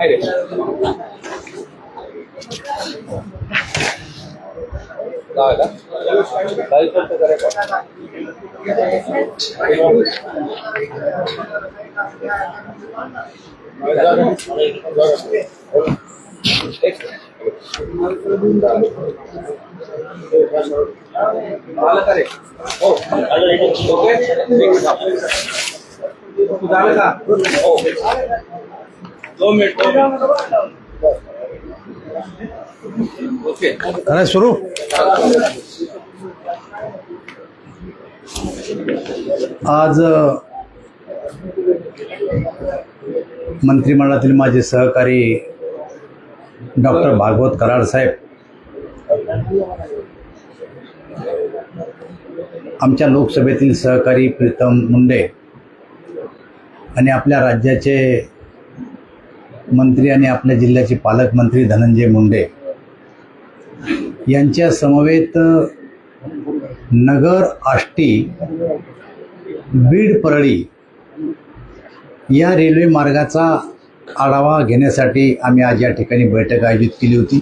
はい、でしょ。誰だ大丈夫誰か。ओके okay सुरू? आज मंत्रिमंडळातील माझे सहकारी डॉक्टर भागवत कराड साहेब आमच्या लोकसभेतील सहकारी प्रीतम मुंडे आणि आपल्या राज्याचे मंत्री आणि आपल्या जिल्ह्याचे पालकमंत्री धनंजय मुंडे यांच्या समवेत नगर आष्टी बीड परळी या रेल्वे मार्गाचा आढावा घेण्यासाठी आम्ही आज या ठिकाणी बैठक आयोजित केली होती.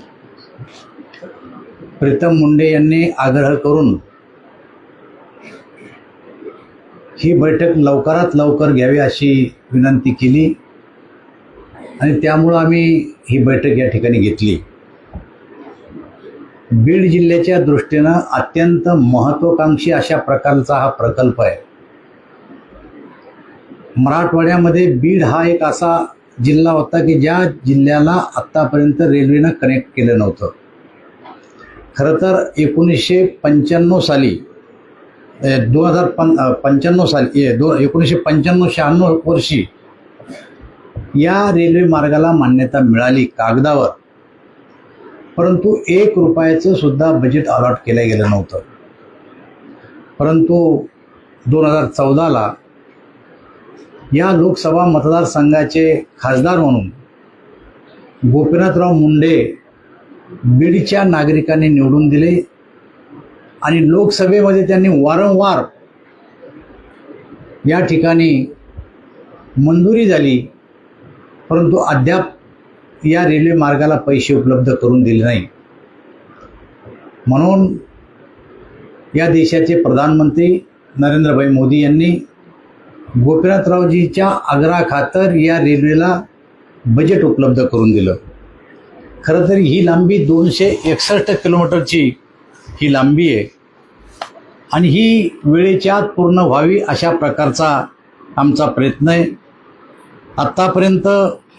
प्रीतम मुंडे यांनी आग्रह करून ही बैठक लवकरात लवकर घ्यावी अशी विनंती केली. आणि त्यामुळं आम्ही ही बैठक या ठिकाणी घेतली. बीड जिल्ह्याच्या दृष्टीनं अत्यंत महत्त्वाकांक्षी अशा प्रकारचा हा प्रकल्प आहे. मराठवाड्यामध्ये बीड हा एक असा जिल्हा होता की ज्या जिल्ह्याला आत्तापर्यंत रेल्वेनं कनेक्ट केलं नव्हतं. खरं तर एकोणीसशे पंच्याण्णव साली दोन हजार पं पंच्याण्णव साली दो एकोणीसशे पंच्याण्णव शहाण्णव वर्षी या रेल्वे मार्गाला मान्यता मिळाली कागदावर. परंतु एक रुपयाचं सुद्धा बजेट अलॉट केलं गेलं नव्हतं. परंतु दोन हजार चौदाला या लोकसभा मतदारसंघाचे खासदार म्हणून गोपीनाथराव मुंडे बीडच्या नागरिकांनी निवडून दिले आणि लोकसभेमध्ये त्यांनी वारंवार या ठिकाणी मंजुरी झाली. परंतु अद्याप या रेल्वे मार्गाला पैसे उपलब्ध करून दिले नाही. म्हणून या देशाचे प्रधानमंत्री नरेंद्रभाई मोदी यांनी गोपीनाथरावजीच्या आग्रहाखातर या रेल्वेला बजेट उपलब्ध करून दिलं. खरं तर ही लांबी दोनशे एकसष्ट किलोमीटरची ही लांबी आहे. आणि ही वेळेच्या आत पूर्ण व्हावी अशा प्रकारचा आमचा प्रयत्न आहे. आत्तापर्यंत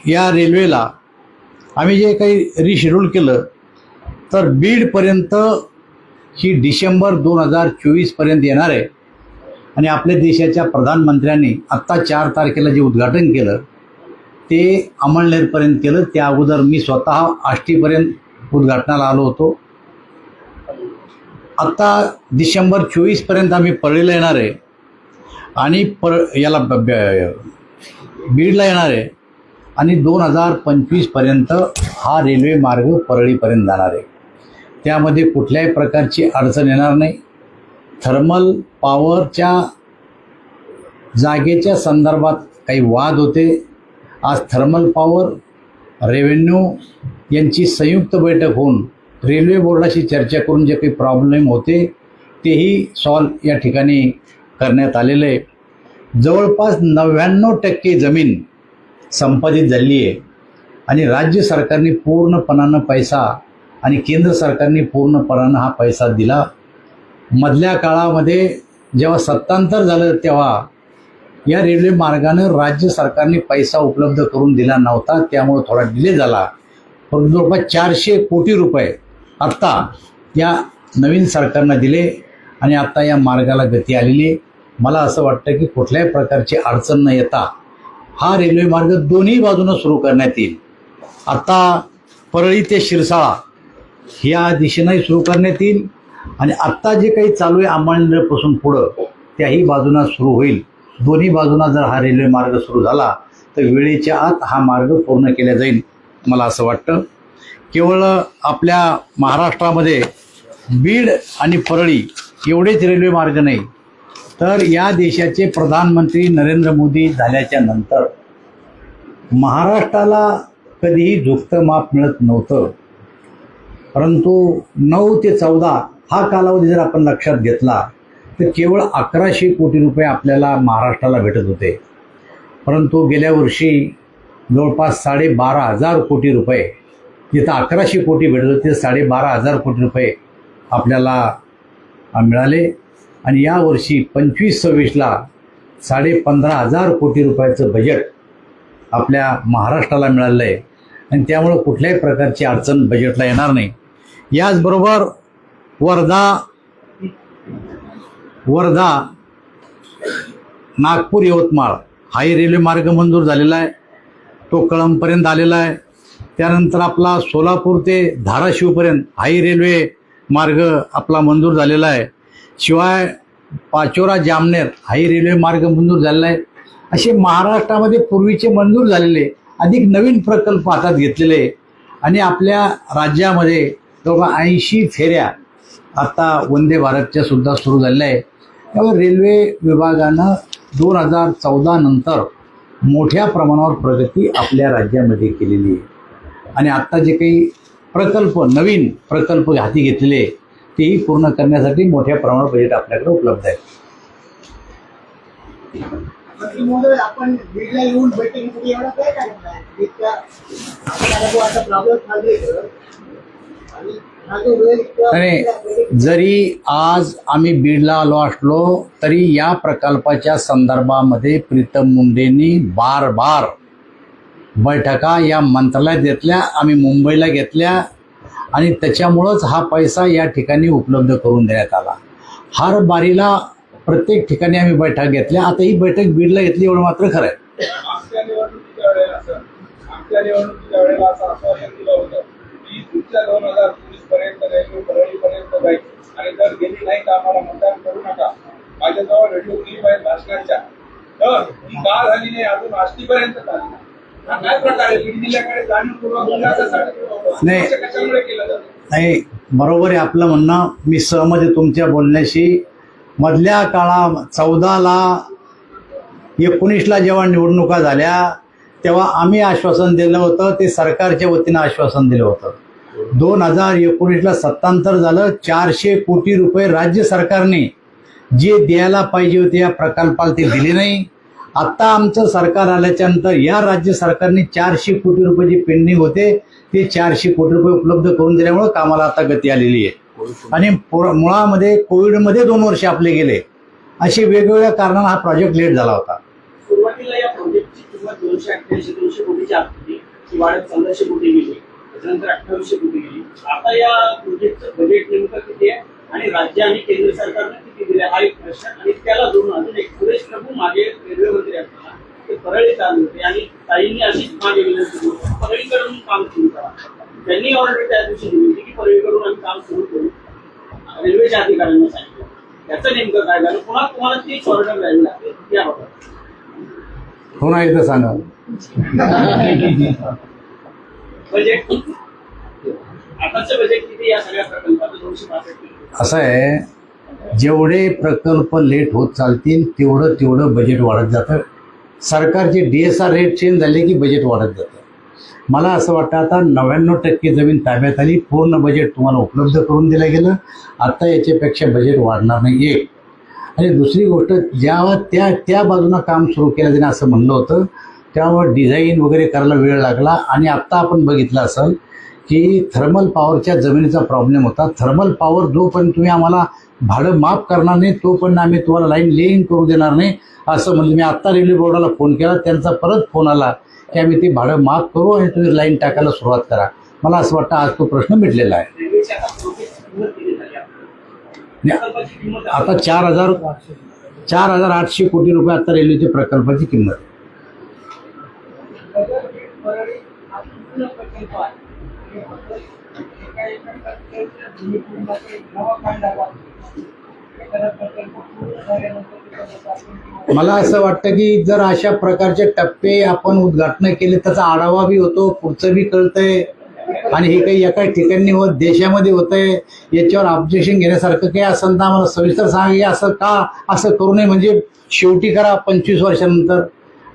या रेल्वेला आम्ही जे काही रिशेड्यूल केलं तर बीडपर्यंत ही डिसेंबर दोन हजार चोवीसपर्यंत येणार आहे. आणि आपल्या देशाच्या प्रधानमंत्र्यांनी आत्ता चार तारखेला जे उद्घाटन केलं ते अमळनेरपर्यंत केलं. त्या अगोदर मी स्वतः आष्टीपर्यंत उद्घाटनाला आलो होतो. आत्ता डिसेंबर चोवीसपर्यंत आम्ही परळीला येणार आहे. आणि पर याला ब- ब- बीडला येणार आहे. आणि दोन हजार पंचवीसपर्यंत हा रेल्वे मार्ग परळीपर्यंत जाणार आहे. त्यामध्ये कुठल्याही प्रकारची अडचण येणार नाही. थर्मल पॉवरच्या जागेच्या संदर्भात काही वाद होते. आज थर्मल पॉवर रेव्हेन्यू यांची संयुक्त बैठक होऊन रेल्वे बोर्डाशी चर्चा करून जे काही प्रॉब्लेम होते तेही सॉल्व या ठिकाणी करण्यात आलेलं आहे. जवळपास नव्याण्णव टक्के जमीन संपादित झाली आहे. आणि राज्य सरकारने पूर्णपणानं पैसा आणि केंद्र सरकारने पूर्णपणानं हा पैसा दिला. मधल्या काळामध्ये जेव्हा सत्तांतर झालं तेव्हा या रेल्वे मार्गानं राज्य सरकारने पैसा उपलब्ध करून दिला नव्हता त्यामुळे थोडा डिले झाला. परंतु जवळपास चारशे कोटी रुपये आत्ता या नवीन सरकारनं दिले आणि आत्ता या मार्गाला गती आलेली आहे. मला असं वाटतं की कुठल्याही प्रकारची अडचण न येता हा रेल्वे मार्ग दोन्ही बाजूनं सुरू करण्यात येईल. आता परळी ते शिरसाळा ह्या दिशेनंही सुरू करण्यात येईल आणि आत्ता जे काही चालू आहे अंमळनेरपासून पुढं त्याही बाजूनं सुरू होईल. दोन्ही बाजूंना जर हा रेल्वे मार्ग सुरू झाला तर वेळेच्या आत हा मार्ग पूर्ण केला जाईल मला असं वाटतं. केवळ आपल्या महाराष्ट्रामध्ये बीड आणि परळी एवढेच रेल्वे मार्ग नाही तर या देशाचे प्रधानमंत्री नरेंद्र मोदी झाल्याच्यानंतर महाराष्ट्राला कधीही झुकतं माप मिळत नव्हतं. परंतु नऊ ते चौदा हा कालावधी जर आपण लक्षात घेतला तर केवळ अकराशे कोटी रुपये आपल्याला महाराष्ट्राला भेटत होते. परंतु गेल्या वर्षी जवळपास साडेबारा हजार कोटी रुपये जिथं अकराशे कोटी भेटत होते साडेबारा हजार कोटी रुपये आपल्याला मिळाले. आणि यावर्षी पंचवीस सव्वीसला साडे पंधरा हजार कोटी रुपयाचं बजेट आपल्या महाराष्ट्राला मिळालं आहे. आणि त्यामुळं कुठल्याही प्रकारची अडचण बजेटला येणार नाही. याचबरोबर वर्धा वर्धा नागपूर यवतमाळ हाही रेल्वे मार्ग मंजूर झालेला आहे. तो कळंबपर्यंत आलेला आहे. त्यानंतर आपला सोलापूर ते धाराशिवपर्यंत हाही रेल्वे मार्ग आपला मंजूर झालेला आहे. शिवाय पाचोरा जामनेर हाही रेल्वे मार्ग मंजूर झालेला आहे. असे महाराष्ट्रामध्ये पूर्वीचे मंजूर झालेले अधिक नवीन प्रकल्प हातात घेतलेले आहे. आणि आपल्या राज्यामध्ये जवळपास ऐंशी फेऱ्या आता वंदे भारतच्या सुद्धा सुरू झालेल्या आहे त्यामुळे रेल्वे विभागानं दोन हजार चौदा नंतर मोठ्या प्रमाणावर प्रगती आपल्या राज्यामध्ये केलेली आहे. आणि आत्ता जे काही प्रकल्प नवीन प्रकल्प हाती घेतलेले आहे, तेही पूर्ण करण्यासाठी मोठ्या प्रमाणावर बजेट आपल्याकडे उपलब्ध आहे. मंत्री महोदय आपण बीडला येऊन बैठकीमध्ये एवढा काय कार्यक्रम आहे? बीडच्या आपल्याला जो आता प्रॉब्लेम खाल्ले आणि जो वेळ इतका- आणि जरी आज आम्ही बीडला आलो असलो तरी या प्रकल्पाच्या संदर्भामध्ये प्रीतम मुंडेंनी बार बार बैठका या मंत्रालयात घेतल्या आम्ही मुंबईला घेतल्या आणि त्याच्यामुळंच हा पैसा या ठिकाणी उपलब्ध करून देण्यात आला. हर बारीला प्रत्येक ठिकाणी आम्ही बैठक घेतल्या. आता ही बैठक बीडला घेतली एवढं मात्र खरं आहे. आणि जर गेली नाही तर आम्हाला मतदान करू नका. माझ्याजवळ रेडिओ क्लिप आहे भाषणाच्या तर ती का झाली नाही अजून आष्टीपर्यंत झाली नाही. हा काय प्रकारे बीड जिल्ह्याकडे जाणीवपूर्वक नाही. नाही बरोबर आहे आपलं म्हणणं. मी सहमत आहे तुमच्या बोलण्याशी. मधल्या काळा चौदाला एकोणीसला जेव्हा निवडणुका झाल्या तेव्हा आम्ही आश्वासन दिलं होतं ते सरकारच्या वतीनं आश्वासन दिलं होतं. दोन हजार एकोणीसला सत्तांतर झालं चारशे कोटी रुपये राज्य सरकारने जे द्यायला पाहिजे होते या प्रकल्पाला ते दिले नाही. आत्ता आमचं सरकार आल्याच्यानंतर या राज्य सरकारने चारशे कोटी रुपये जे पेंडिंग होते ते चारशे कोटी रुपये उपलब्ध करून दिल्यामुळं कामाला आता गती आलेली आहे. आणि मुळामध्ये कोविडमध्ये दोन वर्ष आपले गेले. असे वेगवेगळ्या कारणानं हा प्रोजेक्ट लेट झाला होता. सुरुवातीला या प्रोजेक्टची किंमत दोनशे अठ्ठ्याऐंशी दोनशे कोटीच्या वाढत पंधराशे कोटी गेली. त्याच्यानंतर अठ्ठावीसशे कोटी गेली. आता या प्रोजेक्टचं बजेट नेमकं किती आहे? आणि राज्य आणि केंद्र सरकारने किती दिले? हा एक प्रश्न. आणि त्याला जोडून अजून एक सुरेश प्रभू मागे रेल्वे मंत्री असताना ते परळी चालू होते आणि ताईंनी अशीच मागे विनंती केली होती, परळीकडून काम सुरू करा. त्यांनी ऑर्डर त्या दिवशी दिली होती की परळीकडून आम्ही काम सुरू करू. रेल्वेच्या अधिकाऱ्यांना सांगितलं. त्याचं नेमकं काय झालं? पुन्हा तुम्हाला तीच ऑर्डर द्यावी लागते याबाबत पुन्हा एकदा सांगा. बजेट आताचं बजेट किती या सगळ्या प्रकल्पाचं दोनशे पासष्ट. असं आहे जेवढे प्रकल्प लेट होत चालतील तेवढं तेवढं बजेट वाढत जातं. सरकारचे D S R rate change झाले की बजेट वाढत जातं. मला असं वाटतं आता नव्याण्णव टक्के जमीन ताब्यात आली पूर्ण बजेट तुम्हाला उपलब्ध करून दिलं गेलं. आत्ता याच्यापेक्षा बजेट वाढणार नाही एक आणि दुसरी गोष्ट ज्या त्या त्या बाजूनं काम सुरू केलं त्याने असं म्हणलं होतं त्यामुळे डिझाईन वगैरे करायला वेळ लागला. आणि आत्ता आपण बघितलं असेल की थर्मल पॉवरच्या जमिनीचा प्रॉब्लेम होता. थर्मल पॉवर जोपर्यंत तुम्ही आम्हाला भाडं माफ करणार नाही तोपर्यंत आम्ही तुम्हाला लाईन लेईन करू देणार नाही. असं म्हणजे मी आत्ता रेल्वे बोर्डाला फोन केला त्यांचा परत फोन आला की आम्ही ते भाडं माफ करू आणि तुम्ही लाईन टाकायला सुरुवात करा मला असं वाटतं आज तो प्रश्न मिटलेला आहे आता आता चार हजार चार हजार आठशे कोटी रुपये आता रेल्वेच्या प्रकल्पाची किंमत आहे. मला असं वाटतं की जर अशा प्रकारचे टप्पे आपण उद्घाटन केले त्याचा आढावा बी होतो पुढचं बी कळतंय. आणि हे काही एका ठिकाणी होत देशामध्ये होतंय याच्यावर ऑब्जेक्शन घेण्यासारखं काही असेल तर आम्हाला सविस्तर सांगा असं का असं करू नये? म्हणजे शेवटी करा पंचवीस वर्षानंतर.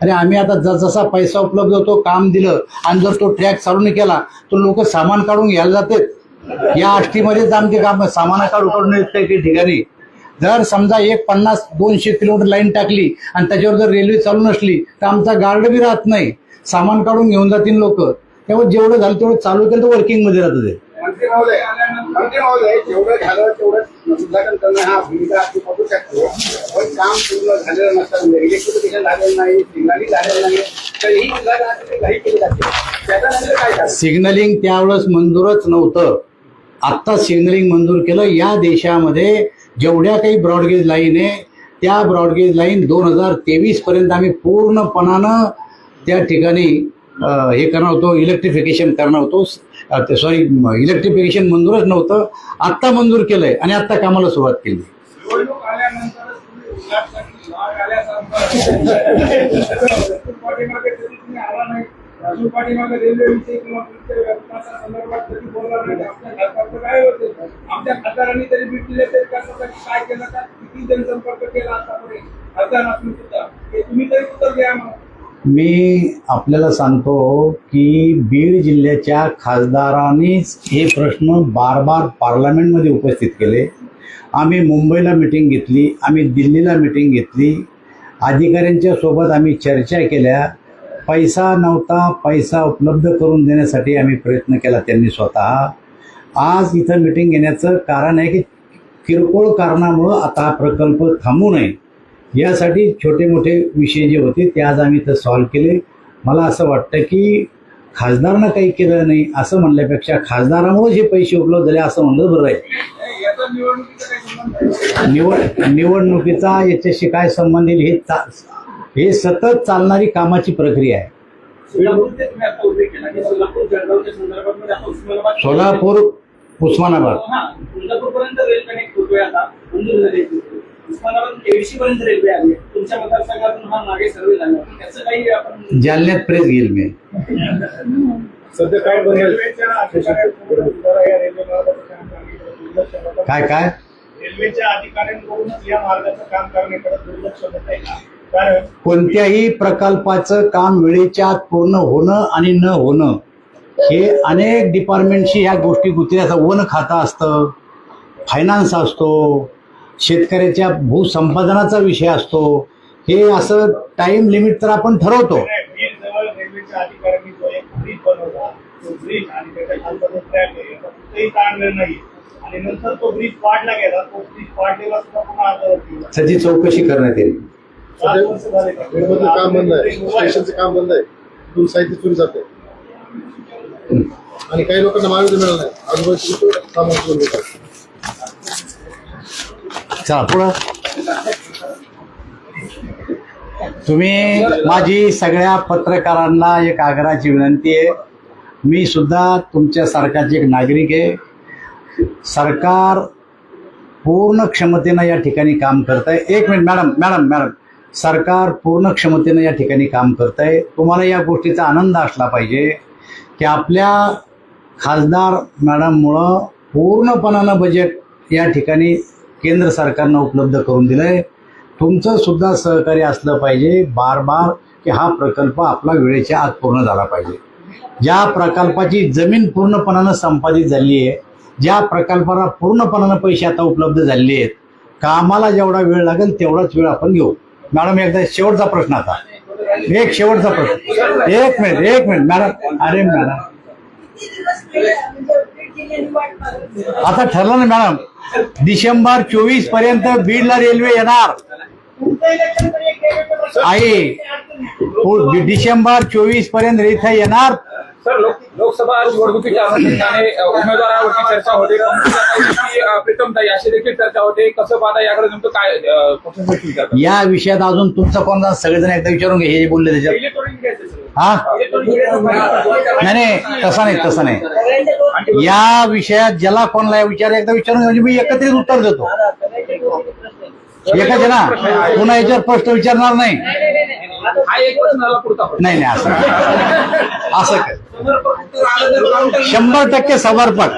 अरे आम्ही आता जसजसा जसा पैसा उपलब्ध होतो काम दिलं आणि जर तो ट्रॅक चालू नाही केला तर लोक सामान काढून घ्यायला जातात. या आष्टीमध्येच आमचे काम सामान काढून काढून येत काही ठिकाणी. जर समजा एक पन्नास दोनशे किलोमीटर लाईन टाकली आणि त्याच्यावर जर रेल्वे चालू नसली तर आमचा गार्ड बी राहत नाही. सामान काढून घेऊन जातील लोक. त्यामुळे जेवढं झालं तेवढं चालू केलं तर वर्किंगमध्ये राहतं ते. सिग्नलिंग सिग्नलिंग त्यावेळेस मंजूरच नव्हतं. आत्ता सिग्नलिंग मंजूर केलं. या देशामध्ये जेवढ्या काही ब्रॉडगेज लाईन आहे त्या ब्रॉडगेज लाईन दोन हजार तेवीसपर्यंत आम्ही पूर्णपणानं त्या ठिकाणी हे करणार होतो इलेक्ट्रिफिकेशन करणार होतो. सॉरी इलेक्ट्रिफिकेशन मंजूरच नव्हतं. आत्ता मंजूर केलंय आणि आत्ता कामाला सुरुवात केली. पाठीमागे रेल्वेविषयी किंवा संदर्भात कधी नाही आपल्या काय होते? आमच्या खासदारांनी तरी तरी त्यासाठी काय केलं का किती जनसंपर्क केला आतापर्यंत खासदार असून सुद्धा. हे तुम्ही तरी उत्तर द्या मग मी आपल्याला सांगतो की बीड जिल्ह्याच्या खासदारांनीच हे प्रश्न बार बार पार्लमेंटमध्ये उपस्थित केले. आम्ही मुंबईला मिटिंग घेतली आम्ही दिल्लीला मिटिंग घेतली. अधिकाऱ्यांच्या सोबत आम्ही चर्चा केल्या. पैसा नव्हता पैसा उपलब्ध करून देण्यासाठी आम्ही प्रयत्न केला त्यांनी स्वतः. आज इथं मिटिंग घेण्याचं कारण आहे की किरकोळ कारणामुळं आता हा प्रकल्प थांबू नये. यासाठी छोटे मोठे विषय जे होते ते आज आम्ही इथं सॉल्व्ह केले. मला असं वाटतं की खासदारानं काही केलं नाही असं म्हणल्यापेक्षा खासदारामुळे जे पैसे उपलब्ध झाले असं म्हणलं बरं आहे? निवड निवडणुकीचा याच्याशी काय संबंध येईल हे चा हे सतत चालणारी कामाची प्रक्रिया आहे. सोलापूर उस्मानाबाद. सोलापूर उस्मानाबाद हा तुळजापूर पर्यंत रेल कनेक्ट होतोय आता मंजूर झाले उस्मानाबाद एडशी पर्यंत रेल्वे आली आहे. तुमच्या मतदारसंघातून हा मागे सर्वे झाला. त्याचं काही आपण जालन्यात प्रेस घेईल मी. सध्या काय रेल्वेच्या अधिकाऱ्यांकडून सुद्धा या रेल्वे मार्गाचं काम करण्याकडे दुर्लक्ष होतं. काय काय? रेल्वेच्या अधिकाऱ्यांकडूनच या मार्गाचं काम करण्याकडे दुर्लक्ष होत आहे का? कोणत्याही प्रकल्पाचं काम वेळेच्या आत पूर्ण होणं आणि न होणं हे अनेक डिपार्टमेंटशी ह्या गोष्टी गुंतल्या वन खातं असतं फायनान्स असतो शेतकऱ्याच्या भूसंपादनाचा विषय असतो. हे असं टाइम लिमिट तर आपण ठरवतो. त्याची चौकशी करण्यात येईल. काम बंद आहे. स्टेशनचं काम बंद आहे. साहित्य चोरी जाते. आणि काही लोकांना मिळालं नाही. आजूबाजूचे चला पुढं. तुम्ही माझी सगळ्या पत्रकारांना एक आग्रहाची विनंती आहे. मी सुद्धा तुमच्यासारखाच एक नागरिक आहे. सरकार पूर्ण क्षमतेनं या ठिकाणी काम करत आहे एक मिनिट मॅडम मॅडम मॅडम. सरकार पूर्ण क्षमतेनं या ठिकाणी काम करत आहे तुम्हाला या गोष्टीचा आनंद असला पाहिजे की आपल्या खासदार मॅडममुळं पूर्णपणानं बजेट या ठिकाणी केंद्र सरकारनं उपलब्ध करून दिलं आहे तुमचं सुद्धा सहकार्य असलं पाहिजे बार बार की हा प्रकल्प आपला वेळेच्या आत पूर्ण झाला पाहिजे. ज्या प्रकल्पाची जमीन पूर्णपणानं संपादित झाली आहे ज्या प्रकल्पाला पूर्णपणानं पैसे आता उपलब्ध झालेले आहेत कामाला जेवढा वेळ लागेल तेवढाच वेळ आपण घेऊ. मॅडम एकदा शेवटचा प्रश्न आता. एक शेवटचा प्रश्न. एक मिनिट एक मिनिट मॅडम. अरे मॅडम. आता ठरलं ना मॅडम. डिसेंबर चोवीसपर्यंत बीडला रेल्वे येणार. आहे डिसेंबर चोवीसपर्यंत इथं येणार. सर लोक लोकसभा निवडणुकीच्या अनुषंगाने अ, उमेदवारावरती चर्चा होते. प्रीतमताई अशी देखील चर्चा होते. कसं पाहता याकडे नेमकं काय? या विषयात अजून तुमचा कोणता सगळेजण एकदा विचारून घे हे बोलले त्याच्यात. हा? नाही नाही तसा नाही तसा नाही. या विषयात ज्याला कोणाला विचार एकदा विचारून म्हणजे मी एकत्रित उत्तर देतो. एकच ना? पुन्हा याच्यावर प्रश्न विचारणार. नाही. नाही असं असं शंभर टक्के समर्पक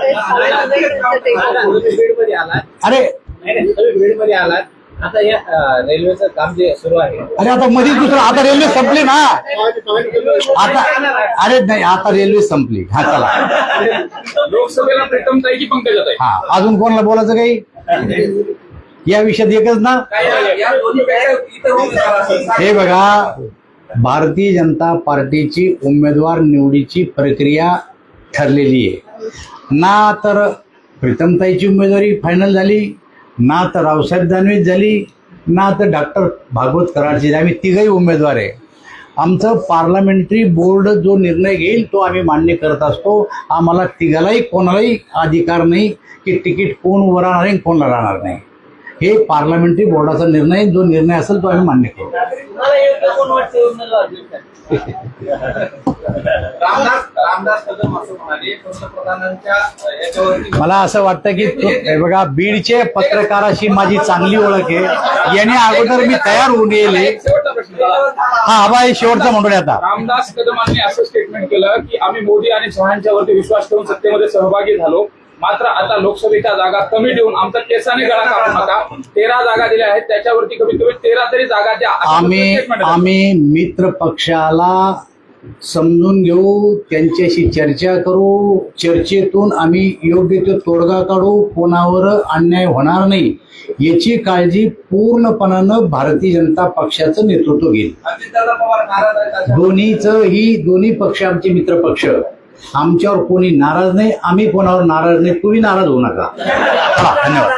अरे. नाही, नाही, तुम्ही बीडमध्ये आलात आता या अं, रेल्वेचं काम जे सुरू आहे अरे आता मध्ये दुसरं आता रेल्वे संपली ना. आता अरे नाही आता रेल्वे संपली. हा चला. लोकसभेला की हा अजून कोणाला बोलायचं काही? या विषयात एकच ना. हे बघा भारतीय जनता पार्टीची उमेदवार निवडीची प्रक्रिया ठरलेली आहे. ना तर प्रीतमताईची उमेदवारी फायनल झाली ना तर रावसाहेब दानवे झाली ना तर डॉक्टर भागवत कराडची आम्ही तिघही उमेदवार आहे. आमचं पार्लमेंटरी बोर्ड जो निर्णय घेईल तो आम्ही मान्य करत असतो. आम्हाला तिघालाही कोणालाही अधिकार नाही की तिकीट कोण उभं राहणार आहे आणि कोणाला राहणार नाही. हे पार्लमेंटरी बोर्डाचा निर्णय जो निर्णय असेल तो आम्ही मान्य करू. कदम मला असं वाटतं की बघा बीडचे पत्रकाराशी माझी चांगली ओळख आहे. याने अगोदर मी तयार होऊन येईल. हा हवा हे शेवटचा म्हणून आता. रामदास कदमांनी असं स्टेटमेंट केलं की आम्ही मोदी आणि चव्हाणच्या वरती विश्वास ठेवून सत्तेमध्ये सहभागी झालो. मात्र आता लोकसभेच्या जागा कमी देऊन आमचा केसाने गळा कापू नका. तेरा जागा दिल्या आहेत त्याच्यावरती कमीत कमी तेरा तरी जागा द्या. आम्ही. आम्ही मित्र पक्षाला समजून घेऊ त्यांच्याशी चर्चा करू. चर्चेतून आम्ही योग्य तो तोडगा काढू. कोणावर अन्याय होणार नाही. याची काळजी पूर्णपणानं भारतीय जनता पक्षाचं नेतृत्व घेईल. दोन्हीचं ही दोन्ही पक्ष आमचे मित्र पक्ष. आमच्यावर कोणी नाराज नाही आम्ही कोणावर नाराज नाही तुम्ही नाराज होऊ नका धन्यवाद.